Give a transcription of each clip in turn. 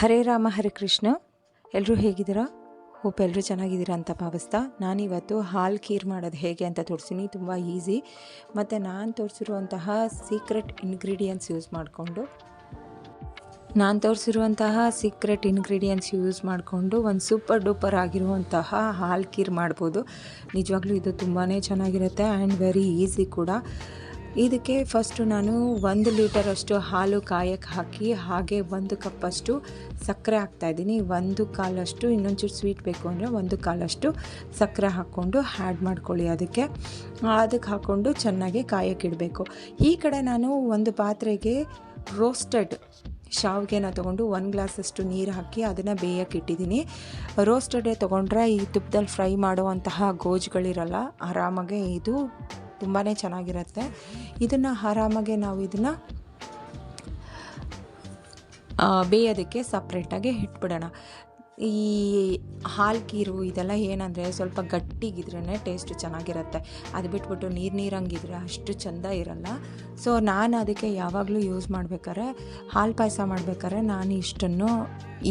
ಹರೇ ರಾಮ, ಹರೇ ಕೃಷ್ಣ. ಎಲ್ಲರೂ ಹೇಗಿದ್ದೀರಾ? ಹೋಪ್ ಎಲ್ಲರೂ ಚೆನ್ನಾಗಿದ್ದೀರಾ ಅಂತ ಭಾವಿಸ್ತಾ. ನಾನಿವತ್ತು ಹಾಲು ಖೀರ್ ಮಾಡೋದು ಹೇಗೆ ಅಂತ ತೋರಿಸ್ತೀನಿ. ತುಂಬ ಈಸಿ ಮತ್ತು ನಾನು ತೋರಿಸಿರುವಂತಹ ಸೀಕ್ರೆಟ್ ಇಂಗ್ರೀಡಿಯೆಂಟ್ಸ್ ಯೂಸ್ ಮಾಡಿಕೊಂಡು, ನಾನು ತೋರಿಸಿರುವಂತಹ ಸೀಕ್ರೆಟ್ ಇಂಗ್ರೀಡಿಯೆಂಟ್ಸ್ ಯೂಸ್ ಮಾಡಿಕೊಂಡು ಒಂದು ಸೂಪರ್ ಡೂಪರ್ ಆಗಿರುವಂತಹ ಹಾಲು ಖೀರ್ ಮಾಡ್ಬೋದು. ನಿಜವಾಗ್ಲೂ ಇದು ತುಂಬಾ ಚೆನ್ನಾಗಿರುತ್ತೆ ಆ್ಯಂಡ್ ವೆರಿ ಈಸಿ ಕೂಡ. ಇದಕ್ಕೆ ಫಸ್ಟು ನಾನು ಒಂದು ಲೀಟರಷ್ಟು ಹಾಲು ಕಾಯಕ್ಕೆ ಹಾಕಿ, ಹಾಗೆ ಒಂದು ಕಪ್ಪಷ್ಟು ಸಕ್ಕರೆ ಹಾಕ್ತಾಯಿದ್ದೀನಿ ಒಂದು ಕಾಲಷ್ಟು ಇನ್ನೊಂಚೂರು ಸ್ವೀಟ್ ಬೇಕು ಅಂದರೆ ಒಂದು ಕಾಲಷ್ಟು ಸಕ್ಕರೆ ಹಾಕ್ಕೊಂಡು ಹ್ಯಾಡ್ ಮಾಡ್ಕೊಳ್ಳಿ ಅದಕ್ಕೆ. ಅದಕ್ಕೆ ಹಾಕ್ಕೊಂಡು ಚೆನ್ನಾಗಿ ಕಾಯಕ್ಕೆ ಇಡಬೇಕು. ಈ ಕಡೆ ನಾನು ಒಂದು ಪಾತ್ರೆಗೆ ರೋಸ್ಟೆಡ್ ಶಾವಿಗೆನ ತೊಗೊಂಡು ಒಂದು ಗ್ಲಾಸಷ್ಟು ನೀರು ಹಾಕಿ ಅದನ್ನು ಬೇಯಕ್ಕೆ ಇಟ್ಟಿದ್ದೀನಿ. ರೋಸ್ಟೆಡೇ ತೊಗೊಂಡ್ರೆ ಈ ತುಪ್ಪದಲ್ಲಿ ಫ್ರೈ ಮಾಡುವಂತಹ ಗೋಜುಗಳಿರಲ್ಲ, ಆರಾಮಾಗೆ ಇದು ತುಂಬಾ ಚೆನ್ನಾಗಿರುತ್ತೆ. ಇದನ್ನು ಆರಾಮಾಗೆ ನಾವು ಇದನ್ನು ಬೇಯೋದಕ್ಕೆ ಸಪ್ರೇಟಾಗಿ ಇಟ್ಬಿಡೋಣ. ಈ ಹಾಲು ಕೀರು ಇದೆಲ್ಲ ಏನಂದರೆ ಸ್ವಲ್ಪ ಗಟ್ಟಿಗಿದ್ರೇ ಟೇಸ್ಟ್ ಚೆನ್ನಾಗಿರುತ್ತೆ. ಅದು ಬಿಟ್ಬಿಟ್ಟು ನೀರು ನೀರಂಗಿದ್ರೆ ಅಷ್ಟು ಚೆಂದ ಇರಲ್ಲ. ಸೊ ನಾನು ಅದಕ್ಕೆ ಯಾವಾಗಲೂ ಯೂಸ್ ಮಾಡ್ಬೇಕಾದ್ರೆ ಹಾಲು ಪಾಯಸ ಮಾಡ್ಬೇಕಾದ್ರೆ ನಾನು ಇಷ್ಟನ್ನು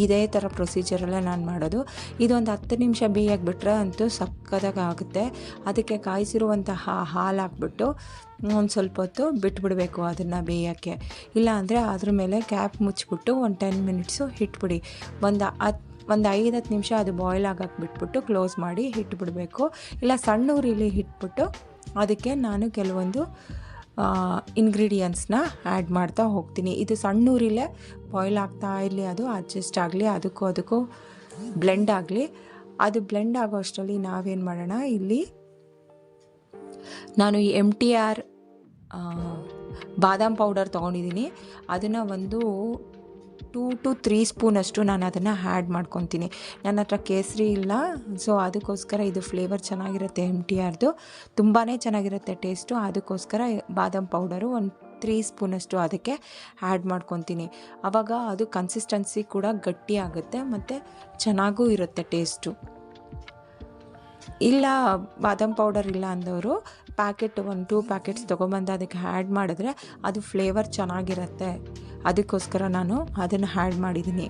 ಇದೇ ಥರ ಪ್ರೊಸೀಜರಲ್ಲೇ ನಾನು ಮಾಡೋದು. ಇದೊಂದು ಹತ್ತು ನಿಮಿಷ ಬೇಯಕ್ಕೆ ಬಿಟ್ಟರೆ ಅಂತೂ ಸಕ್ಕದಾಗ ಆಗುತ್ತೆ. ಅದಕ್ಕೆ ಕಾಯಿಸಿರುವಂತಹ ಹಾಲು ಹಾಕ್ಬಿಟ್ಟು ಒಂದು ಸ್ವಲ್ಪ ಹೊತ್ತು ಬಿಟ್ಬಿಡಬೇಕು ಅದನ್ನು ಬೇಯೋಕ್ಕೆ. ಇಲ್ಲಾಂದರೆ ಅದ್ರ ಮೇಲೆ ಕ್ಯಾಪ್ ಮುಚ್ಚಿಬಿಟ್ಟು ಒಂದು ಟೆನ್ ಮಿನಿಟ್ಸು ಇಟ್ಬಿಡಿ ಒಂದು ಹತ್ತು ಒಂದು ಐದು, ಹತ್ತು ನಿಮಿಷ ಅದು ಬಾಯ್ಲ್ ಆಗಕ್ಕೆ ಬಿಟ್ಬಿಟ್ಟು ಕ್ಲೋಸ್ ಮಾಡಿ ಇಟ್ಬಿಡಬೇಕು ಇಲ್ಲ ಸಣ್ಣ ಉರಿಲಿ ಇಟ್ಬಿಟ್ಟು ಅದಕ್ಕೆ ನಾನು ಕೆಲವೊಂದು ಇಂಗ್ರೀಡಿಯೆಂಟ್ಸ್ನ ಆ್ಯಡ್ ಮಾಡ್ತಾ ಹೋಗ್ತೀನಿ. ಇದು ಸಣ್ಣ ಬಾಯ್ಲ್ ಆಗ್ತಾ ಇರಲಿ, ಅದು ಅಡ್ಜಸ್ಟ್ ಆಗಲಿ, ಅದಕ್ಕೂ ಅದಕ್ಕೂ ಬ್ಲೆಂಡ್ ಆಗಲಿ. ಅದು ಬ್ಲೆಂಡ್ ಆಗೋ ಅಷ್ಟರಲ್ಲಿ ನಾವೇನು ಮಾಡೋಣ, ಇಲ್ಲಿ ನಾನು ಈ ಎಂ ಟಿ ಆರ್ ಬಾದಾಮ್ ಪೌಡರ್ ತೊಗೊಂಡಿದ್ದೀನಿ. ಅದನ್ನು ಒಂದು ಟೂ ಟು ತ್ರೀ ಸ್ಪೂನಷ್ಟು ನಾನು ಅದನ್ನು ಆ್ಯಡ್ ಮಾಡ್ಕೊತೀನಿ. ನನ್ನ ಹತ್ರ ಕೇಸರಿ ಇಲ್ಲ, ಸೊ ಅದಕ್ಕೋಸ್ಕರ ಇದು ಫ್ಲೇವರ್ ಚೆನ್ನಾಗಿರುತ್ತೆ ಎಂ ಟಿ ಆರ್ದು. ತುಂಬಾ ಚೆನ್ನಾಗಿರುತ್ತೆ ಟೇಸ್ಟು, ಅದಕ್ಕೋಸ್ಕರ ಬಾದಾಮ್ ಪೌಡರು ಒಂದು ತ್ರೀ ಸ್ಪೂನಷ್ಟು ಅದಕ್ಕೆ ಆ್ಯಡ್ ಮಾಡ್ಕೊತೀನಿ. ಆವಾಗ ಅದು ಕನ್ಸಿಸ್ಟೆನ್ಸಿ ಕೂಡ ಗಟ್ಟಿ ಆಗುತ್ತೆ, ಮತ್ತು ಚೆನ್ನಾಗೂ ಇರುತ್ತೆ ಟೇಸ್ಟು. ಇಲ್ಲ, ಬಾದಾಮ್ ಪೌಡರ್ ಇಲ್ಲ ಅಂದವರು, ಪ್ಯಾಕೆಟ್ ಒಂದು ಟೂ ಪ್ಯಾಕೆಟ್ಸ್ ತೊಗೊಂಬಂದು ಅದಕ್ಕೆ ಆ್ಯಡ್ ಮಾಡಿದ್ರೆ ಅದು ಫ್ಲೇವರ್ ಚೆನ್ನಾಗಿರುತ್ತೆ. ಅದಕ್ಕೋಸ್ಕರ ನಾನು ಅದನ್ನು ಹ್ಯಾಡ್ ಮಾಡಿದ್ದೀನಿ.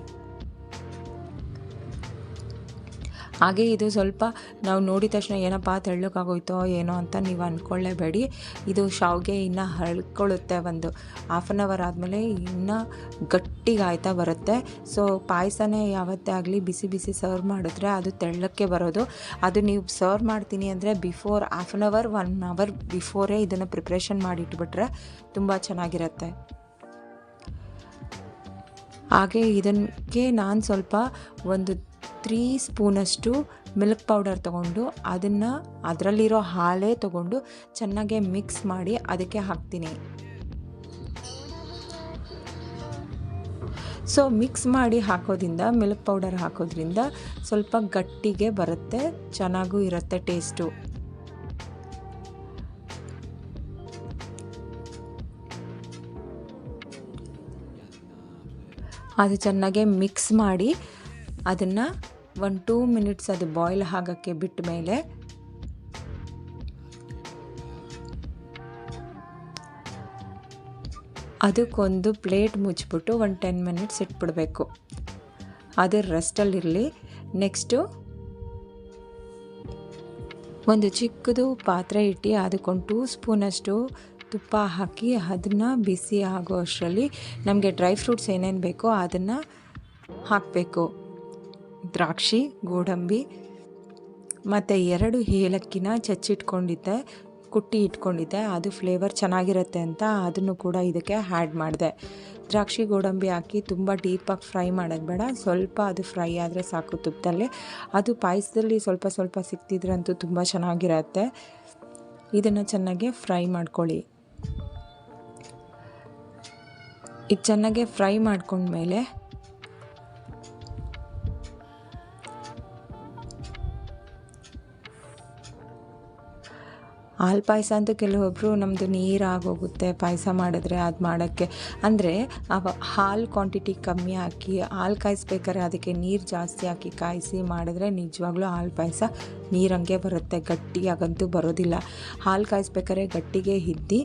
ಹಾಗೆ ಇದು ಸ್ವಲ್ಪ ನಾವು ನೋಡಿದ ತಕ್ಷಣ ಏನಪ್ಪ ತೆಳ್ಳಕ್ಕಾಗೋಯ್ತೋ ಏನೋ ಅಂತ ನೀವು ಅಂದ್ಕೊಳ್ಳೇಬೇಡಿ ಇದು ಶಾವಿಗೆ ಇನ್ನು ಹಳ್ಕೊಳ್ಳುತ್ತೆ ಒಂದು ಹಾಫ್ ಆನ್ ಅವರ್ ಆದಮೇಲೆ ಇನ್ನೂ ಗಟ್ಟಿಗಾಯ್ತಾ ಬರುತ್ತೆ. ಸೊ ಪಾಯಸನೇ ಯಾವತ್ತೇ ಆಗಲಿ ಬಿಸಿ ಬಿಸಿ ಸರ್ವ್ ಮಾಡಿದ್ರೆ ಅದು ತೆಳ್ಳಕ್ಕೆ ಬರೋದು. ಅದು ನೀವು ಸರ್ವ್ ಮಾಡ್ತೀನಿ ಅಂದರೆ before half an hour one hour ಬಿಫೋರೇ ಇದನ್ನು ಪ್ರಿಪ್ರೇಷನ್ ಮಾಡಿಟ್ಬಿಟ್ರೆ ತುಂಬ ಚೆನ್ನಾಗಿರುತ್ತೆ. ಹಾಗೆ ಇದಕ್ಕೆ ನಾನು ಸ್ವಲ್ಪ ಒಂದು ತ್ರೀ ಸ್ಪೂನಷ್ಟು ಮಿಲ್ಕ್ ಪೌಡರ್ ತಗೊಂಡು ಅದನ್ನು ಅದರಲ್ಲಿರೋ ಹಾಲೇ ತೊಗೊಂಡು ಚೆನ್ನಾಗೆ ಮಿಕ್ಸ್ ಮಾಡಿ ಅದಕ್ಕೆ ಹಾಕ್ತೀನಿ. ಸೊ ಮಿಕ್ಸ್ ಮಾಡಿ ಹಾಕೋದ್ರಿಂದ ಮಿಲ್ಕ್ ಪೌಡರ್ ಹಾಕೋದ್ರಿಂದ ಸ್ವಲ್ಪ ಗಟ್ಟಿಗೆ ಬರುತ್ತೆ, ಚೆನ್ನಾಗೂ ಇರುತ್ತೆ ಟೇಸ್ಟು ಅದು ಚೆನ್ನಾಗೆ ಮಿಕ್ಸ್ ಮಾಡಿ ಅದನ್ನು ಒಂದು ಟೂ ಮಿನಿಟ್ಸ್ ಅದು ಬಾಯ್ಲ್ ಆಗೋಕ್ಕೆ ಬಿಟ್ಟ ಮೇಲೆ ಅದಕ್ಕೊಂದು ಪ್ಲೇಟ್ ಮುಚ್ಚಿಬಿಟ್ಟು ಒಂದು ಟೆನ್ ಮಿನಿಟ್ಸ್ ಇಟ್ಬಿಡಬೇಕು. ಅದು ರೆಸ್ಟಲ್ಲಿರಲಿ ನೆಕ್ಸ್ಟು ಒಂದು ಚಿಕ್ಕದು ಪಾತ್ರೆ ಇಟ್ಟು ಅದಕ್ಕೊಂದು ಟೂ ಸ್ಪೂನಷ್ಟು ತುಪ್ಪ ಹಾಕಿ ಅದನ್ನು ಬಿಸಿ ಆಗೋ ಅಷ್ಟರಲ್ಲಿ ನಮಗೆ ಡ್ರೈ ಫ್ರೂಟ್ಸ್ ಏನೇನು ಬೇಕೋ ಅದನ್ನು ಹಾಕಬೇಕು. ದ್ರಾಕ್ಷಿ, ಗೋಡಂಬಿ ಮತ್ತು ಎರಡು ಏಲಕ್ಕಿನ ಚಚ್ಚಿಟ್ಕೊಂಡಿದ್ದೆ, ಕುಟ್ಟಿ ಇಟ್ಕೊಂಡಿದ್ದೆ. ಅದು ಫ್ಲೇವರ್ ಚೆನ್ನಾಗಿರುತ್ತೆ ಅಂತ ಅದನ್ನು ಕೂಡ ಇದಕ್ಕೆ ಆ್ಯಡ್ ಮಾಡಿದೆ. ದ್ರಾಕ್ಷಿ, ಗೋಡಂಬಿ ಹಾಕಿ ತುಂಬ ಡೀಪಾಗಿ ಫ್ರೈ ಮಾಡೋದು ಬೇಡ. ಸ್ವಲ್ಪ ಅದು ಫ್ರೈ ಆದರೆ ಸಾಕು ತುಪ್ಪದಲ್ಲಿ ಅದು ಪಾಯಸದಲ್ಲಿ ಸ್ವಲ್ಪ ಸ್ವಲ್ಪ ಸಿಕ್ತಿದ್ರಂತೂ ತುಂಬ ಚೆನ್ನಾಗಿರುತ್ತೆ. ಇದನ್ನು ಚೆನ್ನಾಗಿ ಫ್ರೈ ಮಾಡ್ಕೊಳ್ಳಿ. ಇದು ಚೆನ್ನಾಗೆ ಫ್ರೈ ಮಾಡ್ಕೊಂಡ್ಮೇಲೆ ಹಾಲು ಪಾಯಸ ಅಂತೂ ಕೆಲವೊಬ್ಬರು ನಮ್ಮದು ನೀರಾಗೋಗುತ್ತೆ ಪಾಯಸ ಮಾಡಿದ್ರೆ ಅದು ಮಾಡೋಕ್ಕೆ. ಅಂದರೆ ಅವ ಹಾಲು ಕ್ವಾಂಟಿಟಿ ಕಮ್ಮಿ ಹಾಕಿ, ಹಾಲು ಕಾಯಿಸ್ಬೇಕಾದ್ರೆ ಅದಕ್ಕೆ ನೀರು ಜಾಸ್ತಿ ಹಾಕಿ ಕಾಯಿಸಿ ಮಾಡಿದ್ರೆ ನಿಜವಾಗ್ಲೂ ಹಾಲು ಪಾಯಸ ನೀರಂಗೆ ಬರುತ್ತೆ. ಗಟ್ಟಿಯಾಗಂತೂ ಬರೋದಿಲ್ಲ. ಹಾಲು ಕಾಯಿಸ್ಬೇಕಾದ್ರೆ ಗಟ್ಟಿಗೆ ಇದ್ದು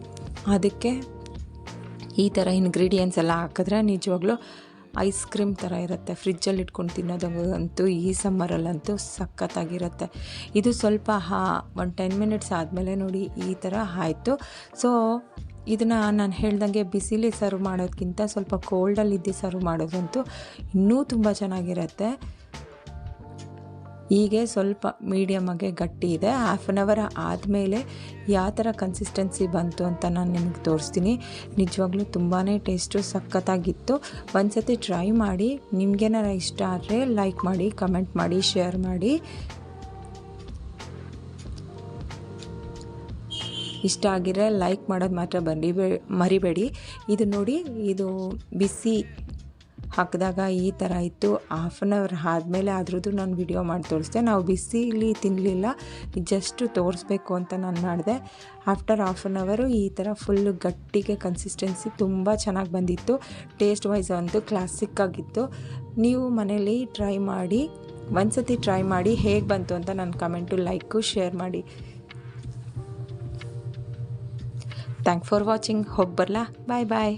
ಅದಕ್ಕೆ ಈ ಥರ ಇನ್ಗ್ರೀಡಿಯೆಂಟ್ಸ್ ಎಲ್ಲ ಹಾಕಿದ್ರೆ ನಿಜವಾಗ್ಲೂ ಐಸ್ ಕ್ರೀಮ್ ಥರ ಇರುತ್ತೆ. ಫ್ರಿಜ್ಜಲ್ಲಿ ಇಟ್ಕೊಂಡು ತಿನ್ನೋದಂತೂ ಈ ಸಮ್ಮರಲ್ಲಂತೂ ಸಖತ್ತಾಗಿರುತ್ತೆ. ಇದು ಸ್ವಲ್ಪ, ಹಾ, ಒಂದು ಟೆನ್ ಮಿನಿಟ್ಸ್ ಆದಮೇಲೆ ನೋಡಿ ಈ ಥರ ಆಯಿತು. ಸೊ ಇದನ್ನು ನಾನು ಹೇಳ್ದಂಗೆ ಬಿಸಿಲಿ ಸರ್ವ್ ಮಾಡೋದಕ್ಕಿಂತ ಸ್ವಲ್ಪ ಕೋಲ್ಡಲ್ಲಿ ಇದ್ದು ಸರ್ವ್ ಮಾಡೋದಂತೂ ಇನ್ನೂ ತುಂಬ ಚೆನ್ನಾಗಿರುತ್ತೆ. ಹೀಗೆ ಸ್ವಲ್ಪ ಮೀಡಿಯಮಾಗೆ ಗಟ್ಟಿ ಇದೆ. ಹಾಫ್ ಆನ್ ಅವರ್ ಆದಮೇಲೆ ಯಾವ ಥರ ಕನ್ಸಿಸ್ಟೆನ್ಸಿ ಬಂತು ಅಂತ ನಾನು ನಿಮಗೆ ತೋರಿಸ್ತೀನಿ. ನಿಜವಾಗ್ಲೂ ತುಂಬಾ ಟೇಸ್ಟು ಸಖತ್ತಾಗಿತ್ತು. ಒಂದು ಸತಿ ಟ್ರೈ ಮಾಡಿ, ನಿಮಗೇನಾರ ಇಷ್ಟ ಆದರೆ ಲೈಕ್ ಮಾಡಿ ಕಮೆಂಟ್ ಮಾಡಿ ಶೇರ್ ಮಾಡಿ. ಇಷ್ಟ ಆಗಿದ್ರೆ ಲೈಕ್ ಮಾಡೋದು ಮಾತ್ರ ಬರೀಬೇ, ಮರಿಬೇಡಿ. ಇದು ನೋಡಿ, ಇದು ಬಿಸಿ ಹಾಕಿದಾಗ ಈ ಥರ ಇತ್ತು. ಹಾಫ್ ಆನ್ ಅವರ್ ಆದಮೇಲೆ ಅದ್ರದ್ದು ನಾನು ವಿಡಿಯೋ ಮಾಡಿ ತೋರಿಸ್ದೆ. ನಾವು ಬಿಸಿಲಿ ತಿನ್ನಲಿಲ್ಲ ಜಸ್ಟ್ ತೋರಿಸ್ಬೇಕು ಅಂತ ನಾನು ಮಾಡಿದೆ. ಆಫ್ಟರ್ ಹಾಫ್ ಆನ್ ಅವರು ಈ ಥರ ಫುಲ್ಲು ಗಟ್ಟಿಗೆ ಕನ್ಸಿಸ್ಟೆನ್ಸಿ ತುಂಬ ಚೆನ್ನಾಗಿ ಬಂದಿತ್ತು. ಟೇಸ್ಟ್ ವೈಸ್ ಅಂತೂ ಕ್ಲಾಸಿಕ್ ಆಗಿತ್ತು. ನೀವು ಮನೇಲಿ ಟ್ರೈ ಮಾಡಿ, ಒಂದ್ಸತಿ ಟ್ರೈ ಮಾಡಿ ಹೇಗೆ ಬಂತು ಅಂತ ನನ್ನ ಕಮೆಂಟು ಲೈಕು ಶೇರ್ ಮಾಡಿ. ಥ್ಯಾಂಕ್ ಫಾರ್ ವಾಚಿಂಗ್ ಹೋಗಿ ಬರಲಾ? ಬಾಯ್ ಬಾಯ್